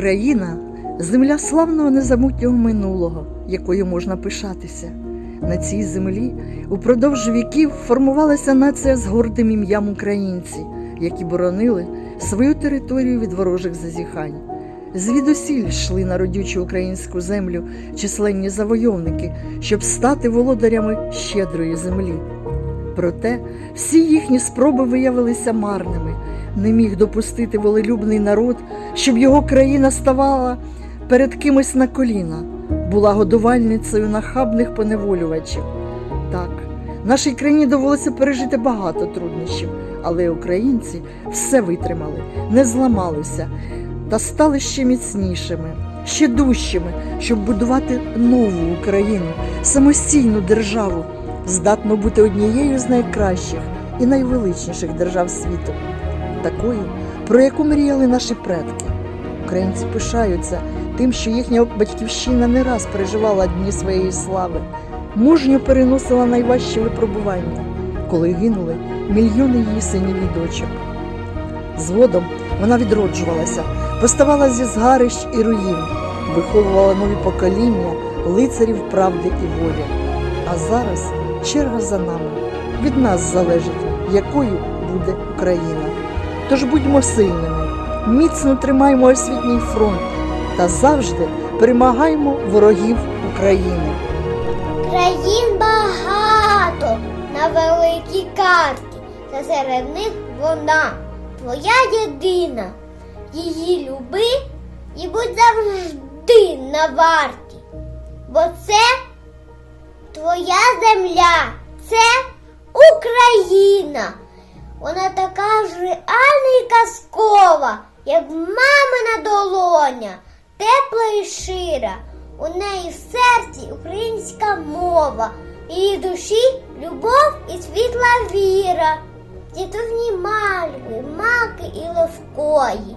Україна земля славного незабутнього минулого, якою можна пишатися. На цій землі упродовж віків формувалася нація з гордим ім'ям українці, які боронили свою територію від ворожих зазіхань. Звідусіль йшли на родючу українську землю численні завойовники, щоб стати володарями щедрої землі. Проте всі їхні спроби виявилися марними. Не міг допустити волелюбний народ, щоб його країна ставала перед кимось на коліна, була годувальницею нахабних поневолювачів. Так, нашій країні довелося пережити багато труднощів, але українці все витримали, не зламалися та стали ще міцнішими, ще дужчими, щоб будувати нову Україну, самостійну державу, здатну бути однією з найкращих і найвеличніших держав світу, такою, про яку мріяли наші предки. Українці пишаються тим, що їхня батьківщина не раз переживала дні своєї слави, мужньо переносила найважчі випробування, коли гинули мільйони її синів і дочок. Згодом вона відроджувалася, поставала зі згарищ і руїн, виховувала нові покоління лицарів правди і волі. А зараз черга за нами. Від нас залежить, якою буде Україна. Тож будьмо сильними, міцно тримаймо освітній фронт та завжди перемагаємо ворогів України. Країн багато на великій карті, та серед них вона, твоя єдина. Її люби і будь завжди на варті. Бо це твоя земля, це Україна. Вона така ж реальна і казкова, як мамина долоня, тепла і шира. У неї в серці українська мова, в її душі любов і світла віра, дітовні мальви, маки і левкої.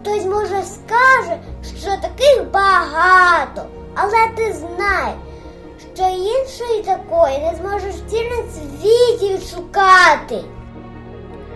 Хтось може скаже, що таких багато, але ти знай, що іншої такої не зможеш в цілому світі відшукати.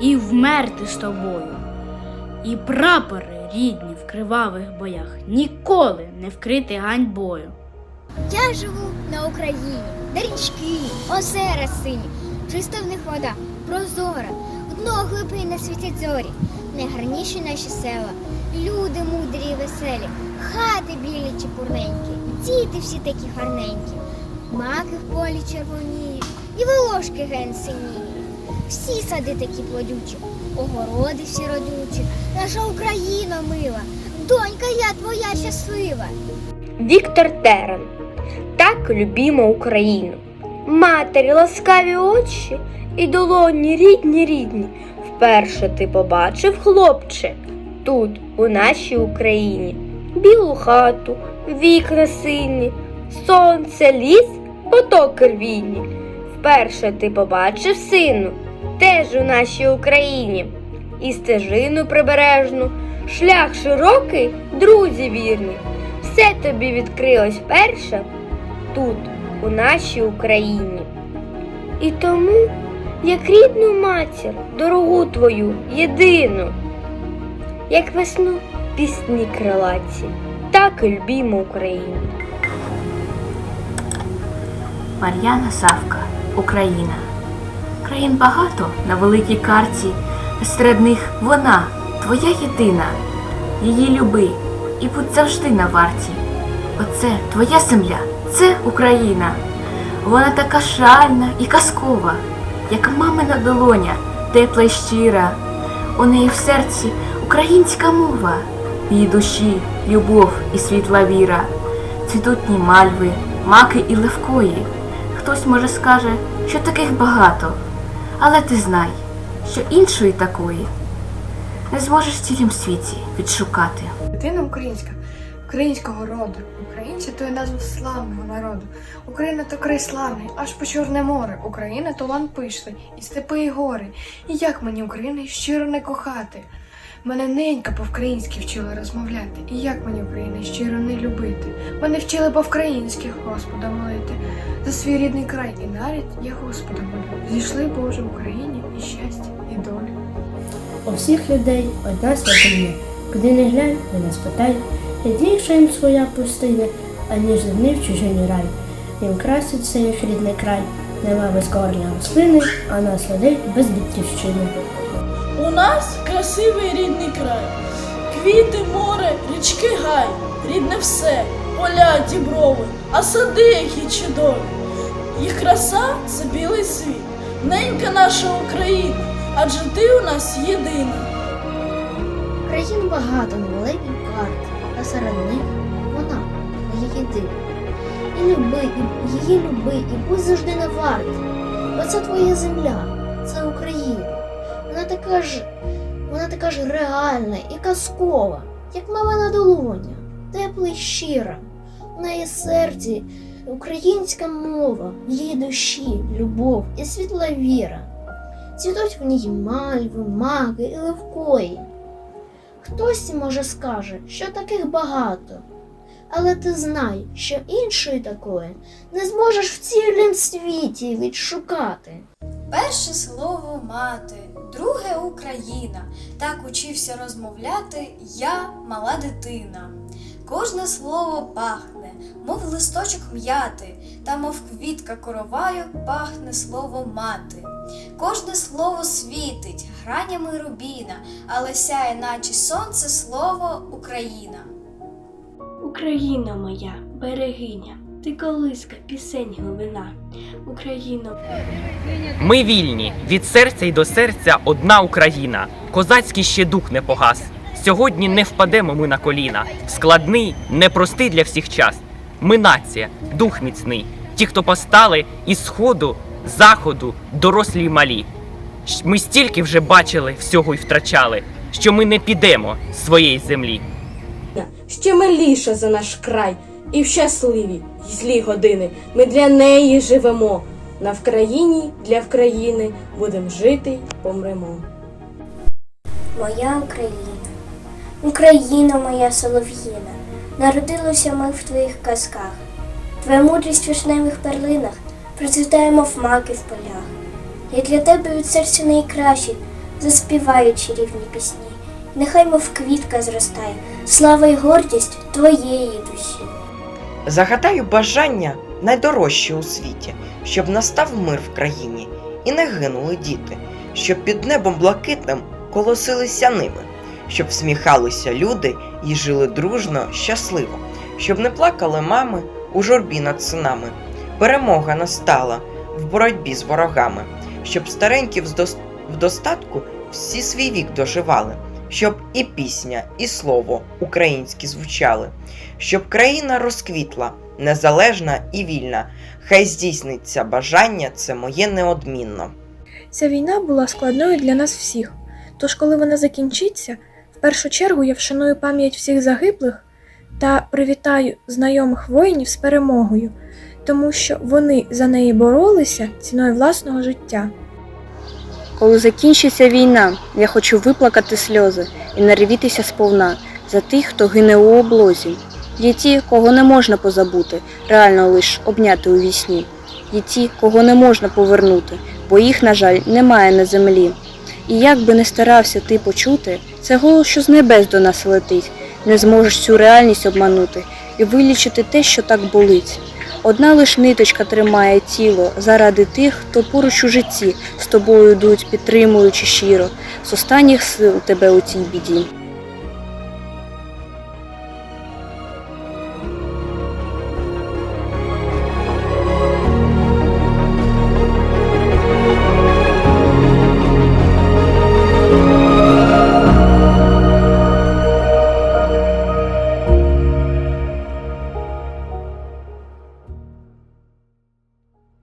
і вмерти з тобою. І прапори рідні в кривавих боях ніколи не вкрити ганьбою. Я живу на Україні, де річки, озера сині, чиста в них вода, прозора, дно глибине не світять зорі, найгарніші наші села, люди мудрі і веселі, хати білі чепурненькі, діти всі такі гарненькі, маки в полі червоніють, і волошки ген синіють. Всі сади такі плодючі, огороди всі родючі, наша Україна мила, донька я твоя щаслива. Віктор Терен. Так любімо Україну. Матері ласкаві очі і долоні рідні рідні. Вперше ти побачив, хлопче, тут, у нашій Україні, білу хату, вікна сині, сонце, ліс, потоки рвійні. Вперше ти побачив сину, теж у нашій Україні, і стежину прибережну, шлях широкий, друзі вірні. Все тобі відкрилось перше тут, у нашій Україні. І тому, як рідну матір, дорогу твою, єдину, як весну пісні крилаті, так і любімо Україну. Мар'яна Савка, Україна. Країн багато на великій карті, серед них вона, твоя єдина. Її люби і будь завжди на варті. Оце твоя земля, це Україна. Вона така шальна і казкова, як мамина долоня, тепла й щира. У неї в серці українська мова, її душі любов і світла віра, цвітутні мальви, маки і левкої. Хтось може скаже, що таких багато, але ти знай, що іншої такої не зможеш в цілім світі відшукати. Дитина українська українського роду. Українці то є назва славного народу. Україна то край славний, аж по Чорне море. Україна то лан пишний, і степи, і гори. І як мені України щиро не кохати? Мене ненька по-українськи вчила розмовляти. І як мені України щиро не любити? Мене вчили по-українськи Господа молити. За свій рідний край і навіть я Господа молю. Зійшли Боже в Україні і щастя, і долю. У всіх людей одна святиня. Куди не глянь, не нас питай, рідніша їм своя пустиня, аніж земний в чужині рай. Їм краситься їх рідний край, нема безкорня рослини, а нас людей без батьківщини. У нас красивий рідний край, квіти, море, річки гай, рідне все, поля, діброви, а сади, які чудові. Їх краса це білий світ, ненька наша Україна, адже ти у нас єдина. Країн багато на великій карті, а серед них вона моя єдина. І люби, і її люби, і будь завжди на варті. Бо це твоя земля, це Україна. Вона така ж, вона така ж реальна і казкова, як мамина долоня, тепла й щира. У неї серці українська мова, в її душі любов і світла віра. Цвітуть в ній мальви, маки і левкої. Хтось може скаже, що таких багато, але ти знай, що іншої такої не зможеш в цілім світі відшукати. Перше слово мати, друге Україна. Так учився розмовляти я, мала дитина. Кожне слово пахне, мов листочок м'яти, та мов квітка короваю пахне слово мати. Кожне слово світить гранями рубіна, але сяє, наче сонце, слово Україна. Україна моя, берегиня, ти колиска, пісень глибина. Україно, Ми вільні від серця й до серця одна Україна. Козацький ще дух не погас. Сьогодні не впадемо ми на коліна. Складний, непростий для всіх час. Ми нація, дух міцний. Ті, хто постали із сходу, заходу, дорослі й малі. Ми стільки вже бачили всього й втрачали, що ми не підемо з своєї землі. ще миліша за наш край, і в щасливі й злі години ми для неї живемо. На Вкраїні для Вкраїни будем жити й помремо. Моя Україна, Україна моя солов'їна, народилися ми в твоїх казках. Твоя мудрість в вишневих перлинах процвітаємо в маки в полях. Я для тебе від серця найкращі, заспіваю чарівні пісні. Нехай мов квітка зростає, слава й гордість твоєї душі. Загадаю бажання найдорожче у світі, щоб настав мир в країні і не гинули діти, щоб під небом блакитним колосилися ними, щоб всміхалися люди і жили дружно, щасливо, щоб не плакали мами у журбі над синами. Перемога настала в боротьбі з ворогами, щоб старенькі в достатку всі свій вік доживали, щоб і пісня, і слово українські звучали, щоб країна розквітла, незалежна і вільна. Хай здійсниться бажання, це моє неодмінно. Ця війна була складною для нас всіх. Тож, коли вона закінчиться, в першу чергу я вшаную пам'ять всіх загиблих та привітаю знайомих воїнів з перемогою, тому що вони за неї боролися ціною власного життя. Коли закінчиться війна, я хочу виплакати сльози і наревітися сповна за тих, хто гине у облозі. Є ті, кого не можна позабути, реально лиш обняти у вісні. Є ті, кого не можна повернути, бо їх, на жаль, немає на землі. І як би не старався ти почути, це голос, що з небес до нас летить, не зможеш цю реальність обманути і вилічити те, що так болить. Одна лиш ниточка тримає тіло заради тих, хто поруч у житті з тобою йдуть, підтримуючи щиро, з останніх сил тебе у цій біді.